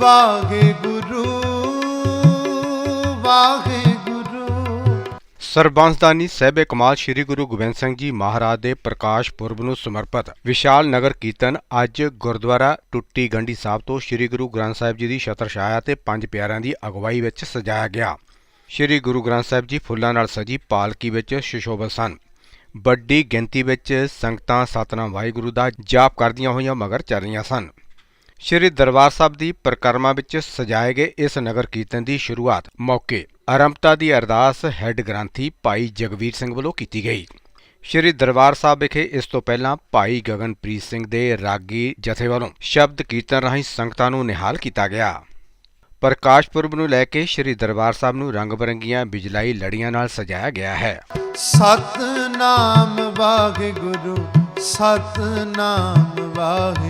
ਵਾਹਿਗੁਰੂ ਵਾਹਿਗੁਰੂ ਸਰਬੰਸਦਾਨੀ ਸਹਿਬੇ ਕਮਾਲ ਸ੍ਰੀ ਗੁਰੂ ਗੋਬਿੰਦ ਸਿੰਘ ਜੀ ਮਹਾਰਾਜ ਦੇ ਪ੍ਰਕਾਸ਼ ਪੁਰਬ ਨੂੰ ਸਮਰਪਿਤ ਵਿਸ਼ਾਲ ਨਗਰ ਕੀਰਤਨ ਅੱਜ ਗੁਰਦੁਆਰਾ ਟੁੱਟੀ ਗੰਢੀ ਸਾਹਿਬ ਤੋਂ ਸ੍ਰੀ ਗੁਰੂ ਗ੍ਰੰਥ ਸਾਹਿਬ ਜੀ ਦੀ ਛਤਰ ਛਾਇਆ ਤੇ ਪੰਜ ਪਿਆਰਿਆਂ ਦੀ ਅਗਵਾਈ ਵਿੱਚ ਸਜਾਇਆ ਗਿਆ। ਸ੍ਰੀ ਗੁਰੂ ਗ੍ਰੰਥ ਸਾਹਿਬ ਜੀ ਫੁੱਲਾਂ ਨਾਲ ਸਜੀ ਪਾਲਕੀ ਵਿੱਚ ਸੁਸ਼ੋਭਿਤ ਸਨ। ਵੱਡੀ ਗਿਣਤੀ ਵਿੱਚ ਸੰਗਤਾਂ, ਸਤਨਾਮ ਵਾਹਿਗੁਰੂ ਦਾ ਜਾਪ ਕਰਦੀਆਂ ਹੋਈਆਂ ਮਗਰ ਚੱਲ ਰਹੀਆਂ ਸਨ। ਸ਼੍ਰੀ ਦਰਬਾਰ ਸਾਹਿਬ ਦੀ ਪਰਿਕਰਮਾ ਵਿੱਚ ਸਜਾਏ ਗਏ ਇਸ ਨਗਰ ਕੀਰਤਨ ਦੀ ਸ਼ੁਰੂਆਤ ਮੌਕੇ ਆਰੰਭਤਾ ਦੀ ਅਰਦਾਸ ਹੈੱਡ ਗ੍ਰੰਥੀ ਭਾਈ ਜਗਵੀਰ ਸਿੰਘ ਵੱਲੋਂ ਕੀਤੀ ਗਈ। ਸ਼੍ਰੀ ਦਰਬਾਰ ਸਾਹਿਬ ਵਿਖੇ ਇਸ ਤੋਂ ਪਹਿਲਾਂ ਭਾਈ ਗਗਨਪ੍ਰੀਤ ਸਿੰਘ ਦੇ ਰਾਗੀ ਜਥੇ ਵੱਲੋਂ ਸ਼ਬਦ ਕੀਰਤਨ ਰਾਹੀਂ ਸੰਗਤਾਂ ਨੂੰ ਨਿਹਾਲ ਕੀਤਾ ਗਿਆ। ਪ੍ਰਕਾਸ਼ ਪੁਰਬ ਨੂੰ ਲੈ ਕੇ ਸ਼੍ਰੀ ਦਰਬਾਰ ਸਾਹਿਬ ਨੂੰ ਰੰਗ ਬਰੰਗੀਆਂ ਬਿਜਲਾਈ ਲੜੀਆਂ ਨਾਲ ਸਜਾਇਆ ਗਿਆ ਹੈ। ਸਤਨਾਮ ਵਾਹਿਗੁਰੂ ਸਤਨਾਮ ਵਾਹਿਗੁਰੂ